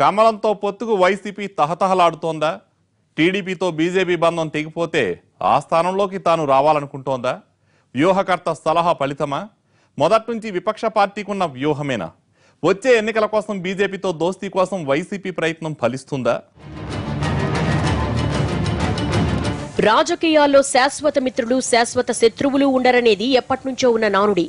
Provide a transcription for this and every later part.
కమలంతో పొత్తుకు వైసీపీ తహతహలాడుతోందా? టీడీపీతో బీజేపీ బంధం తెగిపోతే ఆ స్థానంలోకి తాను రావాలనుకుంటోందా? వ్యూహకర్త సలహా ఫలితమా? మొదటి నుంచి విపక్ష పార్టీకి ఉన్న వ్యూహమేనా? వచ్చే ఎన్నికల కోసం బీజేపీతో దోస్తీ కోసం వైసీపీ ప్రయత్నం ఫలిస్తుందా? రాజకీయాల్లో శాశ్వత మిత్రులు శాశ్వత శత్రువులు ఉండరనేది ఎప్పటినుంచో ఉన్న నానుడి.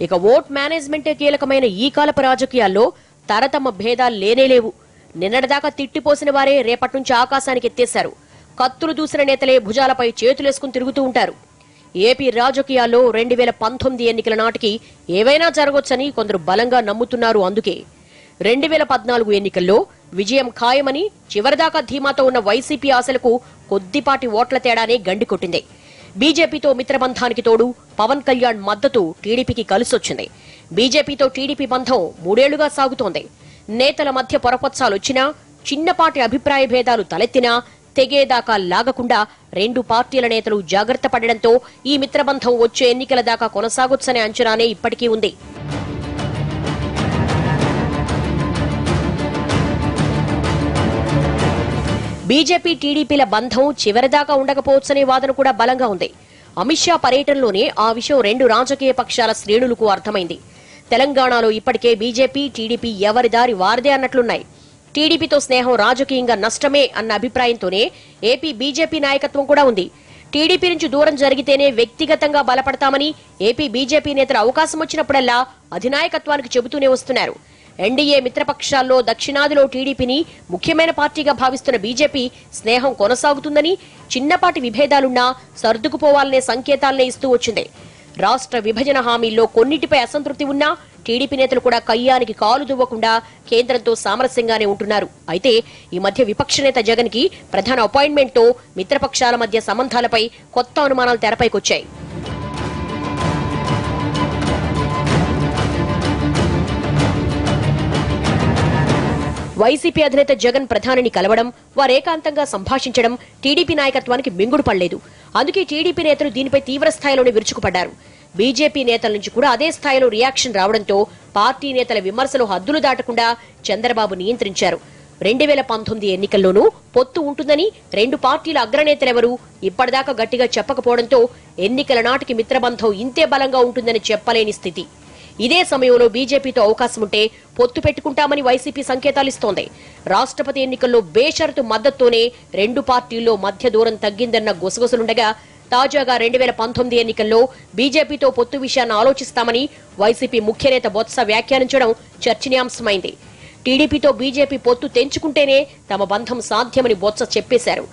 ఇక ఓట్ మేనేజ్మెంటే కీలకమైన ఈ కాలపు రాజకీయాల్లో తరతమ భేదాలు లేనేలేవు నిన్నటిదాకా తిట్టిపోసిన వారే రేపటి నుంచి ఆకాశానికి ఎత్తేశారు. కత్తులు దూసిన నేతలే భుజాలపై చేతులేసుకుని తిరుగుతూ ఉంటారు. ఏపీ రాజకీయాల్లో రెండు వేల పంతొమ్మిది ఎన్నికల నాటికి ఏవైనా జరగొచ్చని కొందరు బలంగా నమ్ముతున్నారు అందుకే. రెండు వేల పద్నాలుగు ఎన్నికల్లో విజయం ఖాయమని చివరిదాకా ధీమాతో ఉన్న వైసీపీ ఆశలకు కొద్దిపాటి ఓట్ల తేడానే గండి కొట్టింది. బీజేపీతో మిత్రబంధానికి తోడు పవన్ కళ్యాణ్ మద్దతు టీడీపీకి కలిసొచ్చింది. బీజేపీతో టీడీపీ బంధం మూడేళ్ళుగా సాగుతోంది. నేతల మధ్య పొరపచ్చాలొచ్చినా చిన్నపాటి అభిప్రాయ భేదాలు తలెత్తినా తెగేదాకా లాగకుండా రెండు పార్టీల నేతలు జాగ్రత్త పడడంతో ఈ మిత్రబంధం వచ్చే ఎన్నికల దాకా కొనసాగొచ్చనే అంచనానే ఇప్పటికీ ఉంది. బీజేపీ టీడీపీల బంధం చివరిదాకా ఉండకపోవచ్చనే వాదన కూడా బలంగా ఉంది. అమిత్ షా పర్యటనలోనే ఆ విషయం రెండు రాజకీయ పక్షాల శ్రేణులకు అర్థమైంది. తెలంగాణలో ఇప్పటికే బీజేపీ టీడీపీ ఎవరి దారి వారిదే అన్నట్లున్నాయి. టీడీపీతో స్నేహం రాజకీయంగా నష్టమే అన్న అభిప్రాయంతోనే ఏపీ బీజేపీ నాయకత్వం కూడా ఉంది. టీడీపీ నుంచి దూరం జరిగితేనే వ్యక్తిగతంగా బలపడతామని ఏపీ బీజేపీ నేతలు అవకాశం వచ్చినప్పుడల్లా అధినాయకత్వానికి చెబుతూనే వస్తున్నారు. ఎన్డీఏ మిత్రపక్షాల్లో దక్షిణాదిలో టీడీపీని ముఖ్యమైన పార్టీగా భావిస్తున్న బీజేపీ స్నేహం కొనసాగుతుందని చిన్నపాటి విభేదాలున్నా సర్దుకుపోవాలనే సంకేతాలనే ఇస్తూ వచ్చింది. రాష్ట్ర విభజన హామీల్లో కొన్నిటిపై అసంతృప్తి ఉన్నా టీడీపీ నేతలు కూడా కయ్యానికి కాలు దువ్వకుండా కేంద్రంతో సామరస్యంగానే ఉంటున్నారు. అయితే ఈ మధ్య విపక్ష నేత జగన్కి ప్రధాన అపాయింట్మెంట్తో మిత్రపక్షాల మధ్య సంబంధాలపై కొత్త అనుమానాలు తెరపైకొచ్చాయి. వైసీపీ అధినేత జగన్ ప్రధానిని కలవడం వారేకాంతంగా సంభాషించడం టీడీపీ నాయకత్వానికి మింగుడు పడలేదు. అందుకే టీడీపీ నేతలు దీనిపై తీవ్రస్థాయిలోనే విరుచుకుపడ్డారు. బీజేపీ నేతల నుంచి కూడా అదే స్థాయిలో రియాక్షన్ రావడంతో పార్టీ నేతల విమర్శలు హద్దులు దాటకుండా చంద్రబాబు నియంత్రించారు. రెండు వేల పంతొమ్మిది ఎన్నికల్లోనూ పొత్తు ఉంటుందని రెండు పార్టీల అగ్రనేతలెవరూ ఇప్పటిదాకా గట్టిగా చెప్పకపోవడంతో ఎన్నికల నాటికి మిత్రబంధం ఇంతే బలంగా ఉంటుందని చెప్పలేని స్థితి. ఇదే సమయంలో బీజేపీతో అవకాశం ఉంటే పొత్తు పెట్టుకుంటామని వైసీపీ సంకేతాలిస్తోంది రాష్ట్రపతి ఎన్నికల్లో బేషరతు మద్దతుతోనే రెండు పార్టీల్లో మధ్య దూరం తగ్గిందన్న గుసగుసలుండగా తాజాగా రెండు వేల పంతొమ్మిది ఎన్నికల్లో బీజేపీతో పొత్తు విషయాన్ని ఆలోచిస్తామని వైసీపీ ముఖ్యనేత బొత్స వ్యాఖ్యానించడం చర్చనీయాంశమైంది. టీడీపీతో బీజేపీ పొత్తు తెంచుకుంటేనే తమ బంధం సాధ్యమని బొత్స చెప్పేశారు.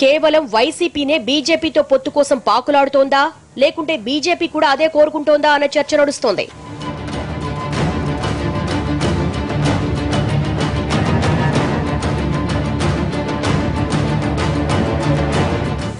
కేవలం వైసీపీనే బీజేపీతో పొత్తు కోసం పాకులాడుతోందా? లేకుంటే బీజేపీ కూడా అదే కోరుకుంటోందా అన్న చర్చ నడుస్తోంది.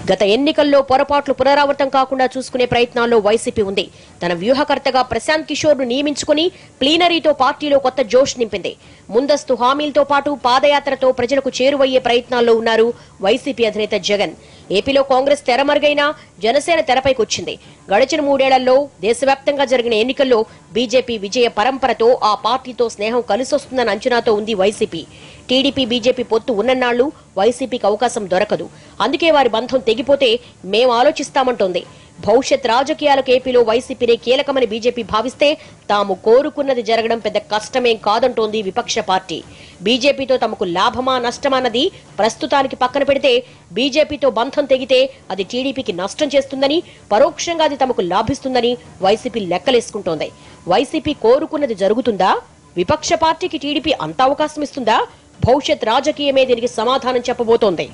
గత ఎన్నికల్లో పొరపాట్లు పునరావృతం కాకుండా చూసుకునే ప్రయత్నాల్లో వైసీపీ ఉంది. తన వ్యూహకర్తగా ప్రశాంత్ కిషోర్ను నియమించుకుని ప్లీనరీతో పార్టీలో కొత్త జోష్ నింపింది. ముందస్తు హామీలతో పాటు పాదయాత్రతో ప్రజలకు చేరువయ్యే ప్రయత్నాల్లో ఉన్నారు వైసీపీ అధినేత జగన్. ఏపీలో కాంగ్రెస్ తెరమరుగైనా జనసేన తెరపైకొచ్చింది గడిచిన మూడేళ్ళలో దేశవ్యాప్తంగా జరిగిన ఎన్నికల్లో బీజేపీ విజయ పరంపరతో ఆ పార్టీతో స్నేహం కలిసొస్తుందన్న అంచనాతో ఉంది వైసీపీ. టీడీపీ బీజేపీ పొత్తు ఉన్నన్నాళ్ళు వైసీపీకి అవకాశం దొరకదు. అందుకే వారి బంధం తెగిపోతే మేం ఆలోచిస్తామంటోంది. భవిష్యత్ రాజకీయాలకు ఏపీలో వైసీపీనే కీలకమని బీజేపీ భావిస్తే తాము కోరుకున్నది జరగడం పెద్ద కష్టమేం కాదంటోంది విపక్ష పార్టీ. బీజేపీతో తమకు లాభమా నష్టమా అన్నది ప్రస్తుతానికి పక్కన పెడితే బీజేపీతో బంధం తెగితే అది టీడీపీకి నష్టం చేస్తుందని పరోక్షంగా అది తమకు లాభిస్తుందని వైసీపీ లెక్కలేసుకుంటోంది. వైసీపీ కోరుకున్నది జరుగుతుందా? విపక్ష పార్టీకి టీడీపీ అంత అవకాశం ఇస్తుందా? భవిష్యత్ రాజకీయమే దీనికి సమాధానం చెప్పబోతోంది.